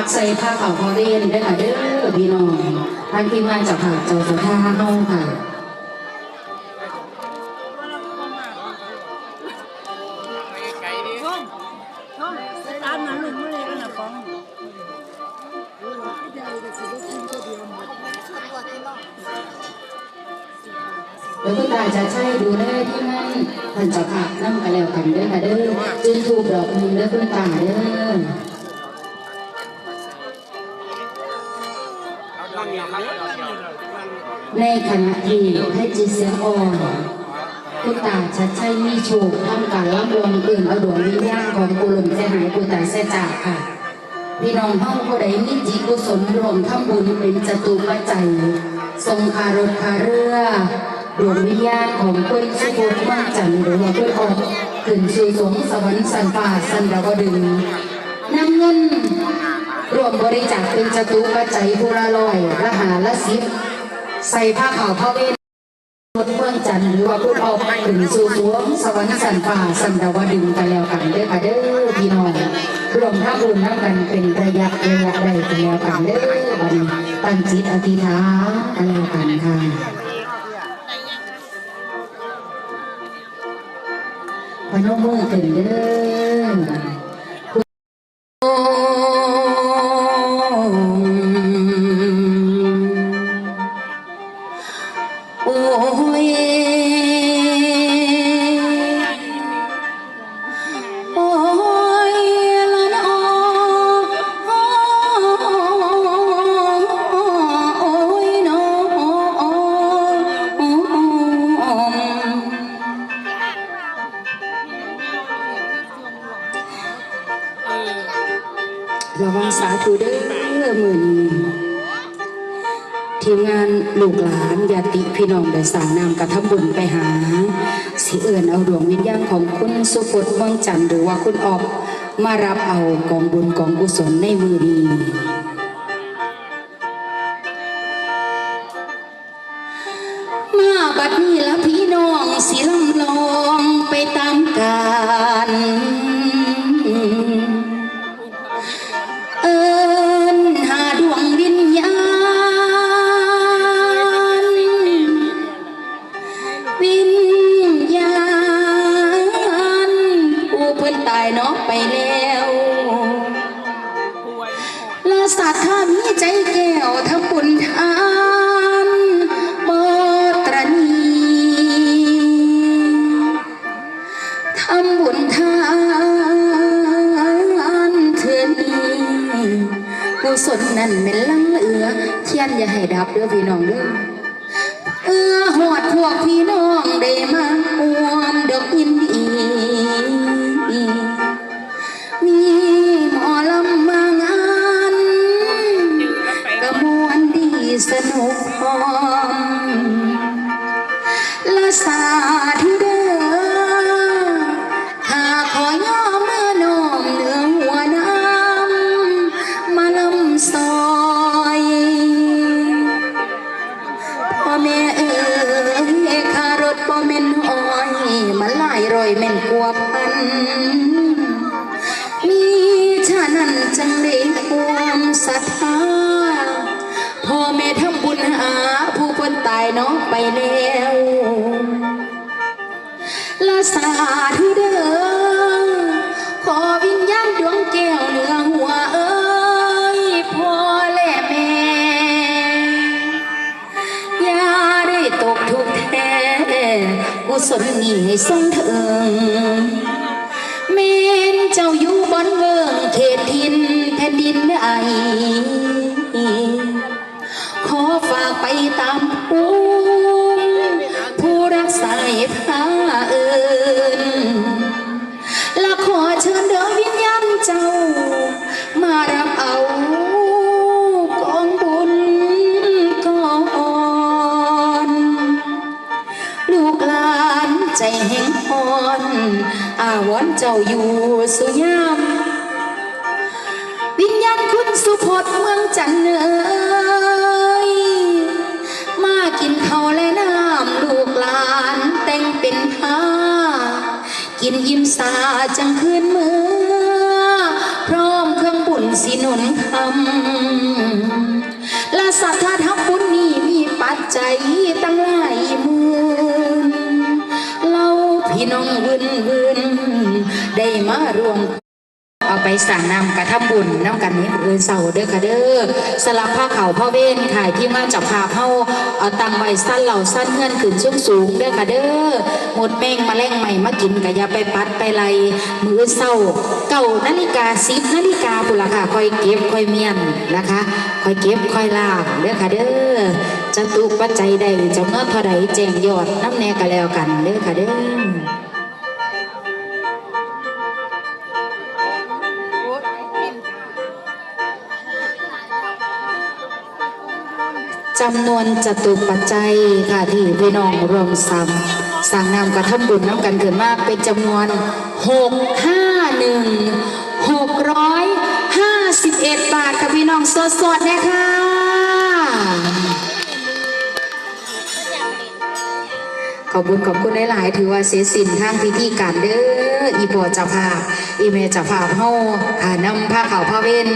ปักใส่ผ้าขาวพอเรียนได้อค่ะเด้อพี่น้องท่างทีมาจากผ่าเจ้าสุธาเฮาค่ะ Không, không, ăn nó lùng mới lên là con. เดี๋ยวคุณตาจะใช้ดูแลที่นั่นท่านจะผ่านั่งกันแล้วกันด้อค่ะเด้อจึงถูกดอกหนึงเด้อคุณตาเด้อ ในขณะที่ให้จิตเสียงอ่อนคุตาชัดชัยมีโชคทำการรับรองอื่นเอาดวงวิญญาณของกุลมเสียหายกุตาเสียจากค่ะ พี่น้องเฮาผู้ใดมีจิตกุศลรวมทำบุญเป็นจตุปัจจัยทรงคารถคาเรือดวงวิญญาณของคุณสุโขทว่าจันทร์หรือว่าคุณออกขึ้นสู่สงสวรรค์สันป่าสันดาวดึงนำเงิน รวมบริจาคเป็นจตุปัจจัยผู้ละร้อยละหาละสิบใส่ผ้าขาวผ้าเวทรถเมืองจันทร์หรือว่าพูดออกถึงสู่สวงสวรรค์สันป่าสันดาวดึงกันแล้วกันเด้อค่ะเด้อพี่น้องรวมทั้งบุญทั้งกันเป็นระยะระยะใดกันแล้วกันเด้อวันตั้งจิตอธิษฐานกันแล้วกันค่ะพนมมือขึ้นเด้อ ระวังสาธุเด้อมือนี้ทีมงานลูกหลานญาติพี่น้องได้สางนามกระทำบุญไปหา สิเอื่นเอาดวงวิญญาณของคุณสุพจน์เมืองจันทร์หรือว่าคุณออบมารับเอากองบุญกองกุศลในมือดีมาบัดนี้และพี่น้องสิลำ นตายเนาะไปแล้วลาสัตว์ถ้ามีใจแก้วทำบุญทานบตรณีทำบุญทานเถื่อนี้กุศลนั่นเป็นลังเอือเทียนอย่าให้ดับเด้อพี่น้องเด้อเอือหอดพวกพี่ ละสาธุเด้อข้าขอย่อเมื่อน้อมเหนือหัวน้ำมาลำซอยพ่อแม่เอ๋ยคารถพ่อแม่นอ้อยมาหลายร้อยแม่นกว่าพันายเนาะไปแล้วละสาธุเด้อขอวิญญาณดวงแก้วเหนือหัวเอ้ยพ่อและแม่ อย่าได้ตกทุกข์แท้กุศลนี้ให้ทรงถึงเมนเจ้าอยู่บนเวิงเขตทินแผ่นดินไอ อาวรณ์เจ้าอยู่สุยามวิญญาณคุณสุพจน์เมืองจันเอ๋ยมากินข้าวและน้ำลูกหลานแต่งเป็นผ้า กินยิ้มสาจังคืนมือ พร้อมเครื่องบุญสินุนคำและศรัทธาทับ สั่งนำกระทำบุญน้ำกันนี้เออเสาเด้อค่ะเด้อสลับผ้าเขาวผ้าเว้นขายที่มาจับพาเฮาเอาตังไว้สั้นเหล่าสั้นเงื่อนขึ้นสูงสูงเด้อค่ะเด้อหมดแมงมาแรงใหม่มากินกะอยาไปปัดไปไลมือเศร้าเก่านาฬิกาสิบนาฬิกาปุนละค่ะคอยเก็บคอยเมียนนะคะคอยเก็บคอยลางเด้อค่ะเด้อจะตุปัจจัยใดจำนวนเท่าใดแจงยอดน้ำแน่กันแล้วกันเด้อค่ะเด้อ จำนวนจตุปัจจัยค่ะที่พี่น้องรวมซ้ำสั่งนำกระทำบุญน้ำกันเกินมากเป็นจำนวนหกห้าหนึ่งหกร้อยห้าสิบเอ็ดบาทค่ะพี่น้องสดสดๆนะคะขอบคุณขอบคุณหลายๆ ถือว่าเสียสินทางพิธีการเด้ออีพอจ้าภาพ อีเมจ้าภาพเฮาอ่านำผ้าขาวผ้าเว้น